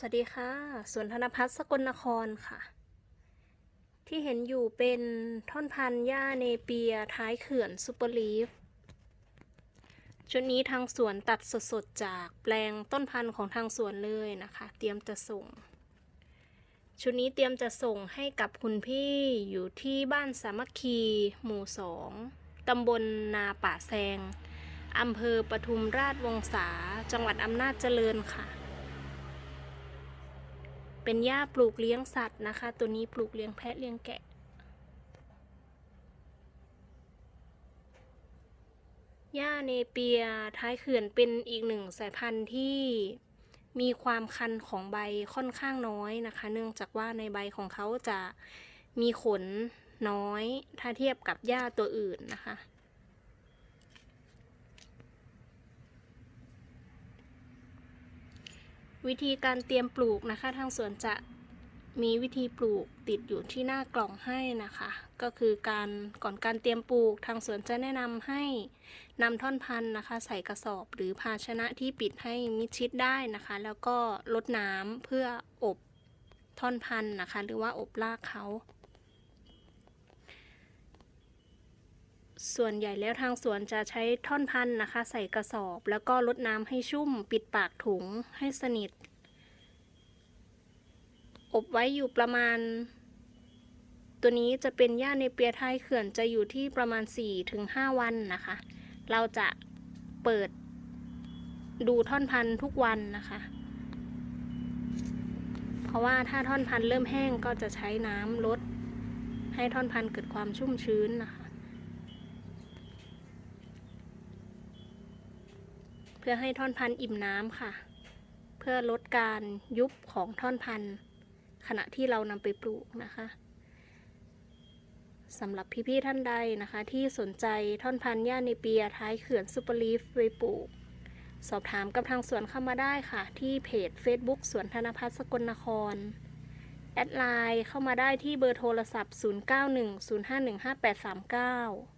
สวัสดีค่ะสวนธนพัฒน์สกลนครค่ะ ที่เห็นอยู่เป็นท่อนพันธุ์หญ้าเนเปียท้ายเขื่อนซูเปอร์ลีฟชุดนี้ทางสวนตัดสดๆ จากแปลงต้นพันธุ์ของทางสวนเลยนะคะ เตรียมจะส่ง ชุดนี้เตรียมจะส่งให้กับคุณพี่อยู่ที่บ้านสามัคคีหมู่สองตำบลนาป่าแซงอำเภอปทุมราชวงศาจังหวัดอำนาจเจริญค่ะ เป็นหญ้าปลูกเลี้ยงสัตว์นะคะ ตัวนี้ปลูกเลี้ยงแพะเลี้ยงแกะหญ้าเนเปียท้ายเขื่อนเป็นอีกหนึ่งสายพันธุ์ที่มีความคันของใบค่อนข้างน้อยนะคะ เนื่องจากว่าในใบของเขาจะมีขนน้อย ถ้าเทียบกับหญ้าตัวอื่นนะคะ วิธีการเตรียมปลูกนะคะ ทางสวนจะมีวิธีปลูกติดอยู่ที่หน้ากล่องให้นะคะ ก็คือการก่อนการเตรียมปลูก ทางสวนจะแนะนำให้นำท่อนพันธุ์นะคะ ใส่กระสอบหรือภาชนะที่ปิดให้มิดชิดได้นะคะ แล้วก็ลดน้ำเพื่ออบท่อนพันธุ์นะคะ หรือว่าอบรากเขา ส่วนใหญ่แล้วทางสวนจะใช้ท่อนพันธุ์นะคะ ใส่กระสอบ แล้วก็ลดน้ำให้ชุ่ม ปิดปากถุงให้สนิท อบไว้อยู่ประมาณ ตัวนี้จะเป็นหญ้าในเปียท้ายเขื่อนจะอยู่ที่ประมาณ 4-5 วันนะคะ เราจะเปิดดูท่อนพันธุ์ทุกวันนะคะ เพราะว่าถ้าท่อนพันธุ์เริ่มแห้งก็จะใช้น้ำลดให้ท่อนพันธุ์เกิดความชุ่มชื้นนะคะ พื่อให้ท่อนพันธุ์อิ่มน้ำค่ะ เพื่อลดการยุบของท่อนพันธุ์ ขณะที่เรานำไปปลูกนะคะสำหรับพี่ๆท่านใดนะคะ ที่สนใจท่อนพันธุ์หญ้าในเปียท้ายเขื่อนซูเปอร์ลีฟไปปลูก สอบถามกับทางสวนเข้ามาได้ค่ะ ที่เพจ Facebook สวนธนพัฒน์สกลนคร แอดไลน์เข้ามาได้ที่เบอร์โทรศัพท์ 0910515839